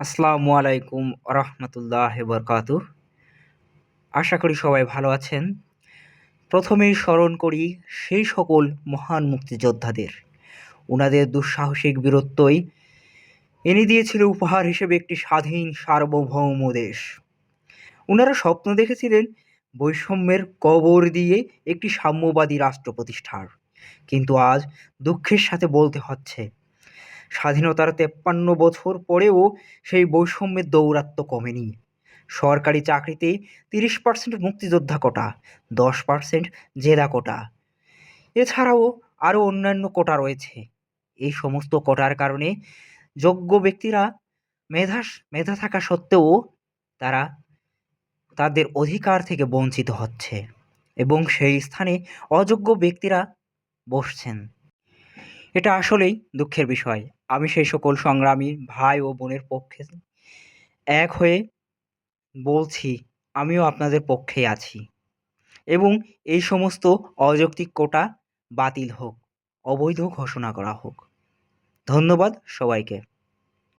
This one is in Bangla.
আসসালামু আলাইকুম রহমতুল্লাহ বরকাত। আশা করি সবাই ভালো আছেন। প্রথমেই স্মরণ করি সেই সকল মহান মুক্তিযোদ্ধাদের। ওনাদের দুঃসাহসিক বীরত্বই এনে দিয়েছিল উপহার হিসেবে একটি স্বাধীন সার্বভৌম দেশ। ওনারা স্বপ্ন দেখেছিলেন বৈষম্যের কবর দিয়ে একটি সাম্যবাদী রাষ্ট্র প্রতিষ্ঠার। কিন্তু আজ দুঃখের সাথে বলতে হচ্ছে স্বাধীনতার তেপ্পান্ন বছর পরেও সেই বৈষম্যের দৌরাত্ম্য কমেনি। সরকারি চাকরিতে তিরিশ পার্সেন্ট মুক্তিযোদ্ধা কোটা, দশ পার্সেন্ট জেলা কোটা। এছাড়াও আরও অন্যান্য কোটা রয়েছে। এই সমস্ত কোটার কারণে যোগ্য ব্যক্তিরা মেধা মেধা থাকা সত্ত্বেও তারা তাদের অধিকার থেকে বঞ্চিত হচ্ছে এবং সেই স্থানে অযোগ্য ব্যক্তিরা বসছেন। এটা আসলেই দুঃখের বিষয়। আমি সেই সকল সংগ্রামী ভাই ও বোনের পক্ষে এক হয়ে বলছি, আমিও আপনাদের পক্ষে আছি। এবং এই সমস্ত অযৌক্তিক কোটা বাতিল হোক, অবৈধ ঘোষণা করা হোক। ধন্যবাদ সবাইকে।